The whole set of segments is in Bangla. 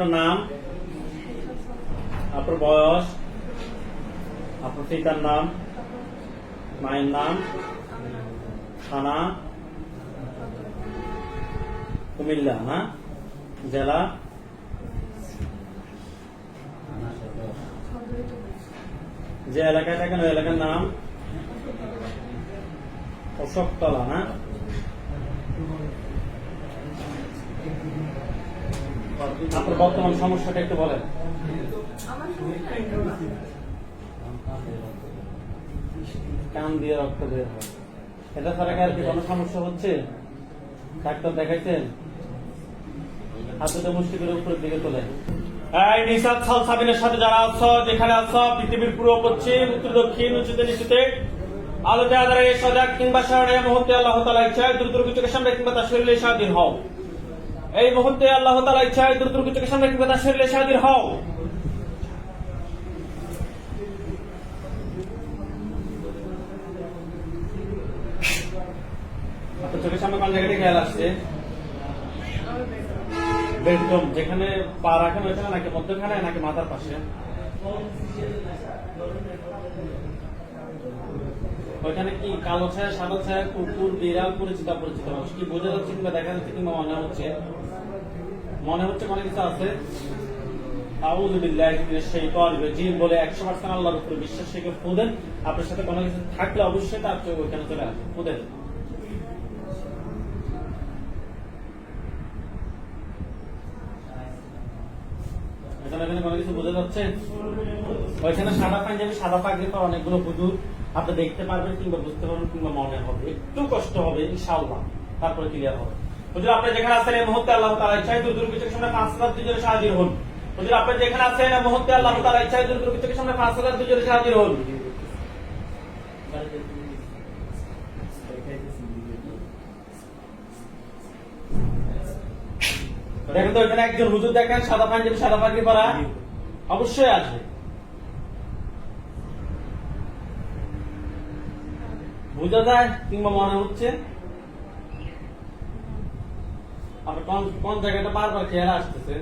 আপনার নাম? আপনার বয়স? আপনার পিতার নাম? মায়ের নাম? থানা? কুমিল্লা না জেলা? যে এলাকায় থাকেন, ওই এলাকার নাম? অশোকতলা না আপনার বর্তমান সমস্যাটা একটু বলেন। কান দিয়ে রক্ত বের হয়। এটা ছাড়া কি আর কি কোনো সমস্যা হচ্ছে? ডাক্তার দেখাইছেন? হাতে মুষ্টি করে উপরের দিকে তোলে। এই নিসাদ সাল সাবিনের সাথে যারা আছো যেখানে আছো পৃথিবীর পূর্ব পশ্চিম উত্তর দক্ষিণ উঁচুতে নিচুতে আলোতে আধারে সজাগ কিংবা শহরে মুহূর্তে আল্লাহ তালা ইচ্ছায় দ্রুত চোখের সামনে কিংবা তার শরীরে স্বাধীন হও। এই মুহূর্তে আল্লাহ তালা ইচ্ছায় দ্রুত চোখের সামনে কিংবা তার শরীরে স্বাধীন হও। চোখের সামনে কোন খেয়াল আসছে। যেখানে পা রাখেন ওইখানে নাকি মধ্যখানে নাকি মাথার পাশে? ওইখানে কি কালো ছায়া, সাদা ছায়া, কুকুর, বিড়াল পরিচিত পরিচিত মানুষ? কি বোঝা যাচ্ছে কিংবা দেখা যাচ্ছে কিংবা মনে হচ্ছে? মনে হচ্ছে কোনো কিছু আছে? আউযুবিল্লাহি মিনাশ শাইতানির রাজিম বলে 100% আল্লাহর উপরে বিশ্বাস রেখে ফুদেন। আপনার সাথে কোনো কিছু থাকলে অবশ্যই তার চোখ চলে ফুদেন। কিছু বোঝা যাচ্ছে? ওইখানে সাদা পাঞ্জাবি, সাদা পাগড়ি পরা অনেকগুলো হুজুর। আপনি দেখতে পারবেন কিংবা বুঝতে পারবেন কিংবা মনে হবে। একটু কষ্ট হবে, ইনশাআল্লাহ। তারপরে ক্লিয়ার হবে। হুজুর, আপনি যেখানে আছেন এই মুহূর্তে আল্লাহ তাআলা ইচ্ছায় সামনে পাঁচ হাজার দুজনে হাজির হন। হুজুর, আপনি যেখানে আছেন এই মুহূর্তে আল্লাহ তাআলা ইচ্ছায় সামনে পাঁচ হাজার দুজনে হাজির হন। দেখেন তো, এখানে একজন হুজুর দেখেন, সাদা পাঞ্জাবি, সাদা পাগড়ি পরা, অবশ্যই আসবে। বোঝা যায় কিংবা মনে হচ্ছে আপনার কোন কোন জায়গাটা বারবার খেয়াল আসতেছে?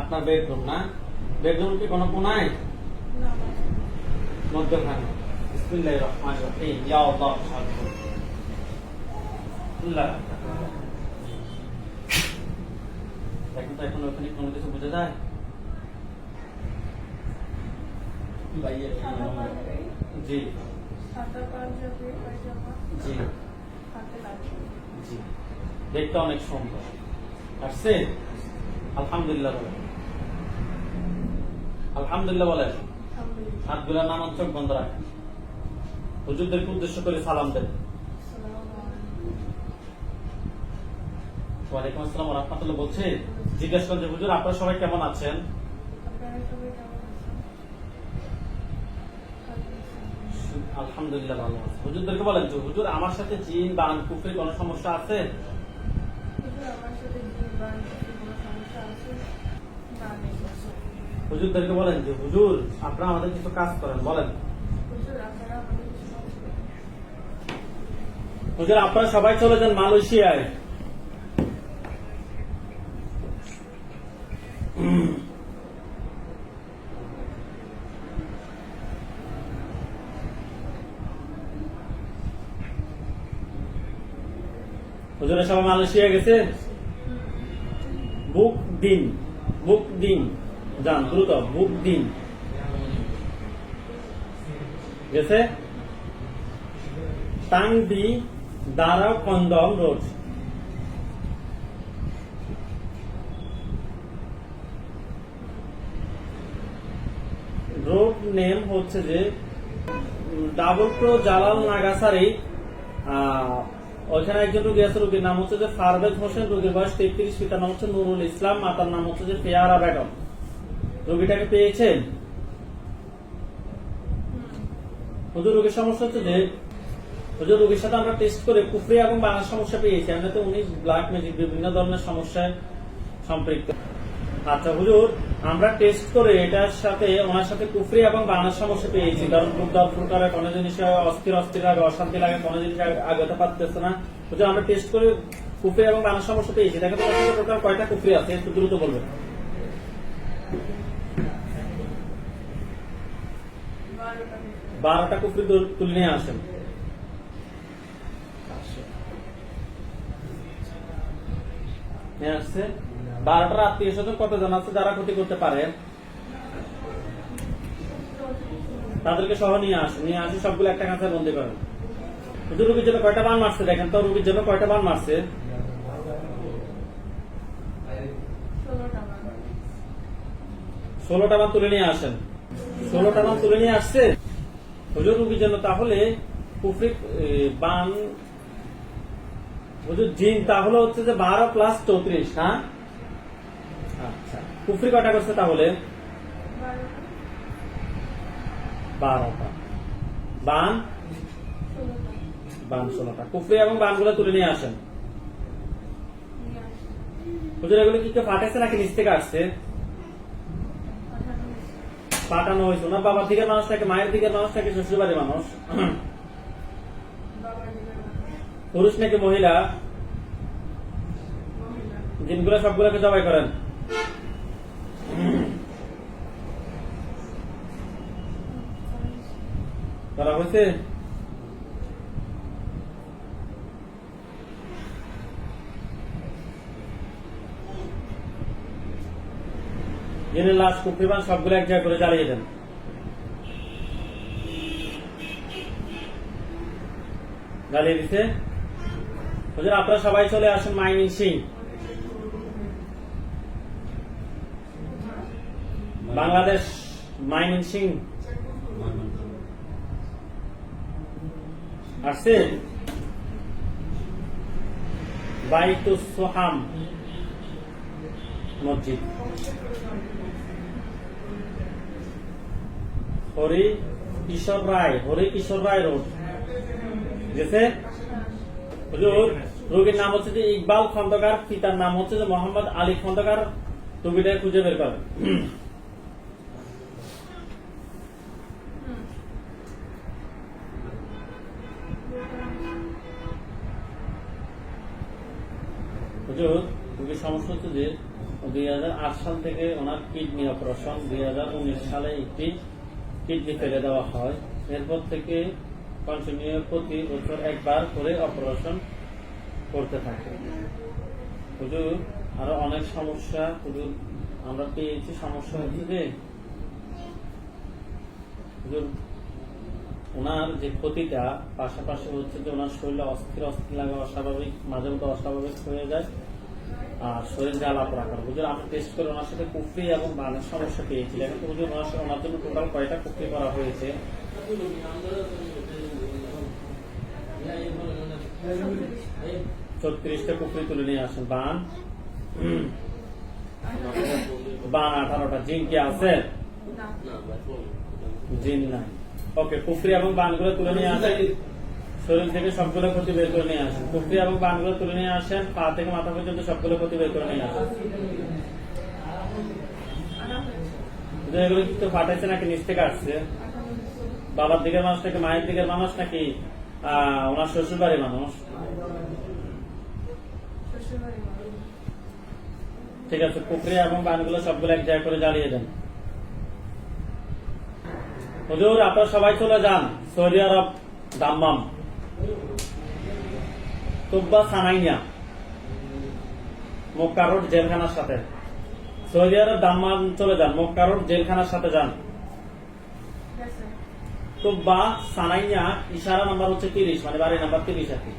আপনার বেডরুম না? বেডরুম কি কোনো কোনায়? মধ্যখানে। বিসমিল্লাহির রহমানির রহিম। ইয়া আল্লাহ আল্লাহ। দেখেন তো এখন ওখানে কোনো কিছু বোঝা যায়? জি। জি। দেখতে অনেক সুন্দর। আসছে আলহামদুলিল্লাহ বলেন আলহামদুলিল্লাহ বলেন হাতগুলা নামান চোখ বন্ধ রাখেন। হুজুরদেরকে উদ্দেশ্য করে সালাম দেন। ওয়ালাইকুম আসসালাম রহমতুল্লাহ বলছে জিজ্ঞাসা করছে হুজুর আপনারা সবাই কেমন আছেন? আলহামদুলিল্লাহ ভালো আছে। হুজুরদেরকে বলেন যে হুজুর, আমার সাথে জিন বা সমস্যা আছে? হুজুরদেরকে বলেন যে, হুজুর, আপনারা আমাদের কিছু কাজ করেন, বলেন। হুজুর, আপনারা সবাই চলে যান মালয়েশিয়ায় হুজুরা সবাই মালয়েশিয়া গেছে। বুক দিন বুক দিন যান দ্রুত, বুক দিন। গেছে? টাংদি দারা, কন্দম রোড রোড নেম হচ্ছে যে ডাবল প্রো জালাল নাগাসারি ওইখানে একজন রুগী আছে, রুগীর নাম হচ্ছে যে ফারবেদ হোসেন, রুগীর বয়স তেত্রিশ, পিতার নাম হচ্ছে নুরুল ইসলাম, মাতার নাম হচ্ছে যে পেয়ারা বেগম। রুগীটাকে পেয়েছেন? হুজুর, রোগীর সমস্যা হচ্ছে যে, হুজুর, রোগীর সাথে আমরা টেস্ট করে কুফরি এবং বাংলার সমস্যা পেয়েছি আমরা তো উনি ব্ল্যাক ম্যাজিক বিভিন্ন ধরনের সমস্যায় সম্পৃক্ত। আচ্ছা হুজুর আমরা টেস্ট করে এটার সাথে, ওনার সাথে কুফরি এবং বানার সমস্যা পেয়েছি। কারণ খুব করে কোনো জিনিস অস্থির অস্থির লাগে অশান্তি লাগে, কোনো জিনিস আগ- আগাতে পারতেছে না। হুজুর আমরা টেস্ট করে কুফরি এবং বানার সমস্যা পেয়েছি। দেখেন তোমার টোটাল কয়টা কুফরি আছে, একটু দ্রুত বলবেন। বারোটা কুফরি তুলে নিয়ে আসেন। নিয়ে আসছে। বারোটার আত্মীয় স্বজন কতজন আছে যারা ক্ষতি করতে পারে? তাদেরকে সহ নিয়ে আসুন নিয়ে আসি সবগুলো একটা কাঁচায় বন্দি করেন শুধু রুগীর জন্য কয়টা বান মারছে দেখেন তো, রুগীর জন্য কয়টা বান মারছে? ষোলোটা বান তুলে নিয়ে আসেন। ষোলোটা বান তুলে নিয়ে আসছে? হুজুর, রুগীর জন্য তাহলে কুফরি বান, হুজুর, জিন, তাহলে হচ্ছে যে বারো প্লাস চৌত্রিশ হ্যাঁ? কুফরি কটা করছে তাহলে? বারোটা। বান? বান ষোলোটা। কুফরি এবং বানগুলো তুলে নিয়ে আসেন। এগুলো কি কেউ নাকি? নিচ থেকে আসছে। পাঠানো হয়েছে। ওনার বাবার দিকের মানুষ নাকি মায়ের দিকের মানুষ নাকি শ্বশুরবাড়ির মানুষ মানুষ? পুরুষ নাকি মহিলা? জিনগুলো সবগুলোকে জবাই করেন। করা হয়েছে জিনের লাশ কুফরিবান সবগুলো এক জায়গায় করে জ্বালিয়ে দেন। জ্বালিয়ে হুজুর, আপনারা সবাই চলে আসেন মাইনিং সিং। বাংলাদেশ মাইনিং সিং আসছে বাইতু সোহাম মসজিদ। হরি কিশোর রায়, হরি কিশোর রায় রোড। গেছে? হুজুর, রোগীর নাম হচ্ছে যে ইকবাল খন্দকার, পিতার নাম হচ্ছে যে মোহাম্মদ আলী খন্দকার। টুপিটা খুঁজে বের করেন হুজুর রোগীর সমস্যা হচ্ছে যে দুই হাজার আট সাল থেকে ওনার কিডনি অপারেশন, দুই হাজার উনিশ সালে একটি কিডনি ফেলে দেওয়া হয়। এরপর থেকে কন্টিনিউ প্রতি বছর একবার করে অপারেশন করতে থাকে। হুজুর, আরও অনেক সমস্যা। হুজুর, আমরা পেয়েছি সমস্যা হচ্ছে যে ওনার যে ক্ষতিটা, পাশাপাশি হচ্ছে যে ওনার শরীরে অস্থির অস্থির লাগে, অস্বাভাবিক, মাঝে মধ্যে অস্বাভাবিক হয়ে যায়। শরীর জ্বালা পোড়া করে। হুজুর আমি টেস্ট করে ওনার সাথে কুফরি এবং বানের সমস্যা পেয়েছি এখন তো হুজুর, ওনার সাথে ওনার জন্য টোটাল কয়টা কুফরি করা হয়েছে? ছত্রিশটা কুফরি তুলে নিয়ে আসেন। বান? বান আঠারোটা। জিন কি আছে? জিন নাই। ওকে, কুফরি এবং বানগুলো তুলে নিয়ে আসেন। শরীর থেকে সবগুলো ক্ষতি বের করে নিয়ে আসেন। কুফরি এবং বানগুলো তুলে নিয়ে আসেন, পা থেকে মাথা পর্যন্ত সবগুলো ক্ষতি বের করে নিয়ে আসেন। এগুলো কি ফাটাইছে নাকি নিচ থেকে আসছে? বাবার দিকের মানুষ নাকি মায়ের দিকের মানুষ নাকি ওনার শ্বশুর বাড়ির মানুষ? ঠিক আছে কুকরি এবং বানগুলো সবগুলো এক জায়গায় করে জ্বালিয়ে দেন। হুজুর, আপনারা সবাই চলে যান, Saudi Arab Dammam. Tubba Sanaiya, Mecca road জেলখানার সাথে। সৌদি আরব দাম্মাম চলে যান, মক্কা রোড জেলখানার সাথে যান। তুব্বা সানাইয়া, ইশারা নাম্বার হচ্ছে তিরিশ মানে বাড়ি নাম্বার তিরিশ আর কি।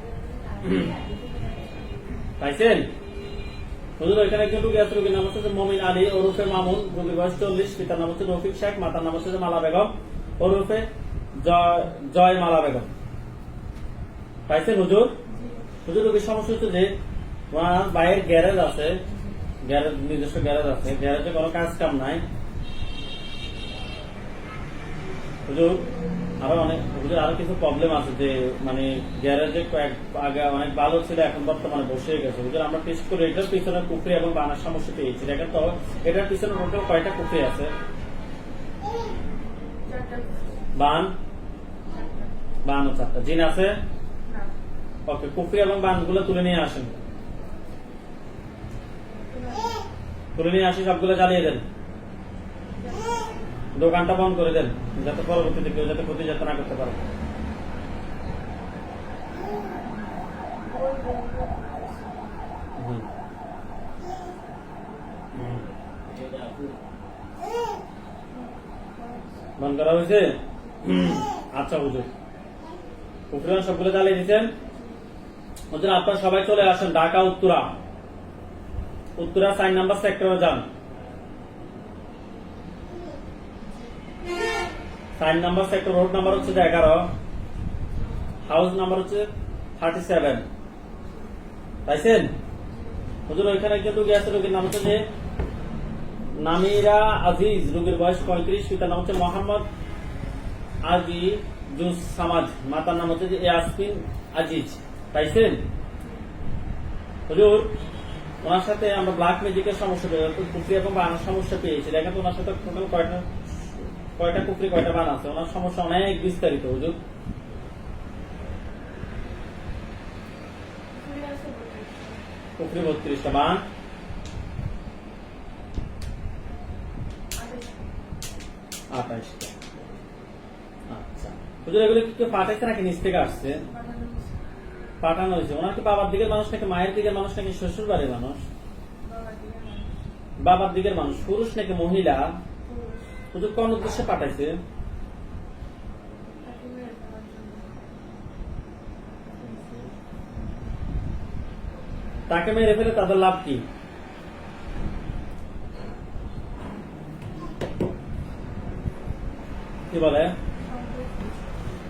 পাইছেন? হুজুর, ওইখানে একজন রুগী আছে, রুগীর নাম হচ্ছে মমিন আলী ওরফে মামুন, রুগীর বয়স চল্লিশ, পিতার নাম হচ্ছে রফিক শেখ, মাতার নাম হচ্ছে মালা বেগম, ওরফে জয় মালা বেগম। পাইছেন হুজুর? হুজুর রুগীর সমস্যা হচ্ছে যে ওনার বাইরের গ্যারেজ আছে। গ্যারেজ, নিজস্ব গ্যারেজ আছে। গ্যারেজে কোনো কাজ কাম নাই। হুজুর, আরও অনেক, হুজুর, আরও কিছু প্রবলেম আছে যে মানে গ্যারেজে কয়েক, আগে অনেক ভালো ছিল, এখন বর্তমানে বসে গেছে। হুজুর, আমরা টেস্ট করে এটার পিছনে কুফরি এবং বানার সমস্যা পেয়েছি। দেখেন তো, এটার পিছনে টোটাল কয়টা কুফরি আছে? বান? বান ও চারটা। জিন আছে? ওকে, কুফরি এবং বানগুলো তুলে নিয়ে আসেন তুলে নিয়ে আসি, সবগুলো জ্বালিয়ে দেন দোকানটা বন্ধ করে দেন, যাতে পরবর্তীতে কেউ যাতে ক্ষতি যাতে না করতে পারে। বন্ধ করা হয়েছে। আচ্ছা হুজুর উপরে সবগুলো জ্বালিয়ে দিচ্ছেন হুজুর আপনারা সবাই চলে আসেন, ঢাকা, উত্তরা। উত্তরা সাইন নাম্বার সেক্টরে যান। Sign number sector, road number হচ্ছে এগারো, হাউস নাম্বার হচ্ছে থার্টি সেভেন। পাইছেন? হুজুর, ওইখানে একজন রুগী আছে, রুগীর নাম হচ্ছে যে নামিরা আজিজ। রুগীর বয়স পঁয়ত্রিশ, পিতার নাম হচ্ছে মোহাম্মদ আজি জুস সামাজ মাতার নাম হচ্ছে যে ইয়াসমিন আজিজ। পাইছেন? হুজুর, ওনার সাথে আমরা ব্ল্যাক ম্যাজিকের সমস্যা পেয়ে কুফরি এবং বানার সমস্যা পেয়েছি। দেখেন তো ওনার সাথে টোটাল কয়টা কয়টা কুফরি, কয়টা বান আছে? ওনার সমস্যা অনেক বিস্তারিত, হুজুর। কুফরি বত্রিশটা, বান। আঠাশটা আচ্ছা। হুজুর, এগুলো কি কেউ পাঠাইছে নাকি? নিচ থেকে আসছে? পাঠানো হয়েছে। ওনার কি বাবার দিকের মানুষ নাকি মায়ের দিকের মানুষ নাকি শ্বশুর বাড়ির মানুষ? বাবার দিকের মানুষ। পুরুষ নাকি মহিলা? কোন উদ্দেশ্যে পাঠাইছে? তাকে মেরে ফেলে তাদের লাভ কি বলে?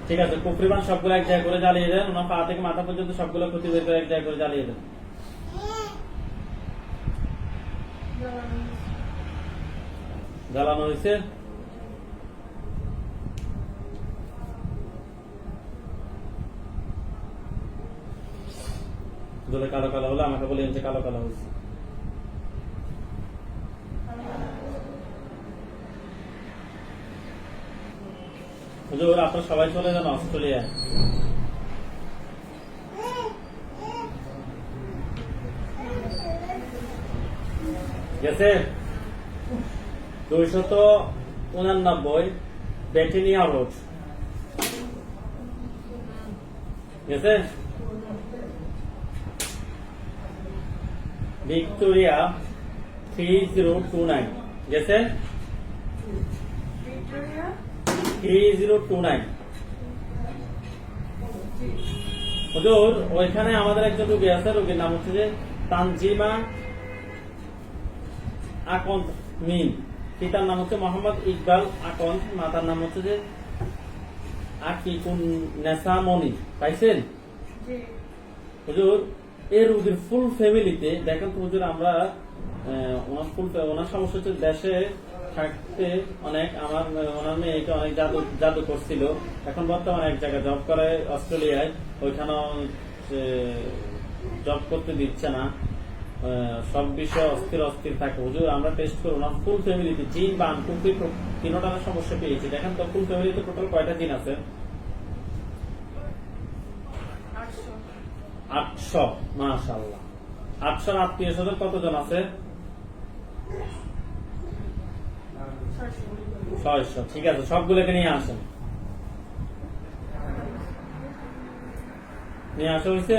ঠিক আছে কুফরিবান সবগুলো এক জায়গায় করে জ্বালিয়ে দেন, ওনার পা থেকে মাথা পর্যন্ত সবগুলো ক্ষতি বের করে এক জায়গায় করে জ্বালিয়ে দেন। জ্বালানো হয়েছে। কালো কালো হলে, আমাকে বলে কালো কালো হয়েছে। হুজুর, আপনার সবাই চলে যান অস্ট্রেলিয়া গেছে? দুইশত উনানব্বই ব্যাটেনিয়া রোড। গেছে? Victoria three zero two nine. গেছে? থ্রি জিরো টু নাইন হুজুর ওইখানে আমাদের একজন রোগী আছে রোগীর নাম হচ্ছে যে তানজিমা মিম। পিতার নাম হচ্ছে মোহাম্মদ ইকবাল মাতার নাম হচ্ছে যে আকিকুন পাইছেন? হুজুর এই রোগীর ফুল ফ্যামিলিতে দেখেন তো হুজুর আমরা ওনার ফুল ওনার সমস্যা হচ্ছে দেশে থাকতে অনেক আমার, ওনার মেয়েকে অনেক জাদু জাদু করছিল। এখন বর্তমানে এক জায়গায় জব করে অস্ট্রেলিয়ায়। ওইখানেও জব করতে দিচ্ছে না। সব বিষয়ে অস্থির অস্থির থাকে। হুজুর, আমরা টেস্ট করে ওনার ফুল ফ্যামিলিতে জিন বা আনকুফি তিনোটার সমস্যা পেয়েছি। দেখেন তো ফুল ফ্যামিলিতে টোটাল কয়টা দিন আছে? আটশো। মাশাল্লাহ আটশোর আত্মীয় স্বজন কতজন আছে? ছয়শো ঠিক আছে, সবগুলোকে নিয়ে আসেন। নিয়ে আসা হয়েছে?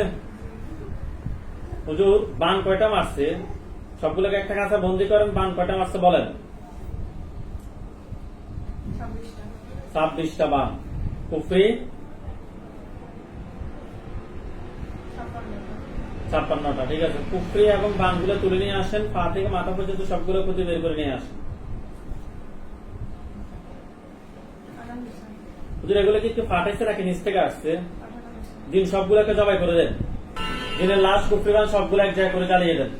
হুজুর, বান কয়টা মারছে? সবগুলোকে একটা কাছে বন্দি করেন, বান কয়টা মারছে বলেন? ছাব্বিশটা বান। কুফরি? ছাপ্পান্নটা, ঠিক আছে। কুফরি এবং বানগুলো তুলে নিয়ে আসেন, পা থেকে মাথা পর্যন্ত সবগুলো ক্ষতি বের করে নিয়ে আসেন আনাম হোসেন এগুলো কি ফাটাইছে নাকি নিচ থেকে আসছে? দিন সবগুলোকে জবাই করে দেন। দিনের লাশ কুফরিবান সবগুলো এক জায়গায় করে জ্বালিয়ে দেন।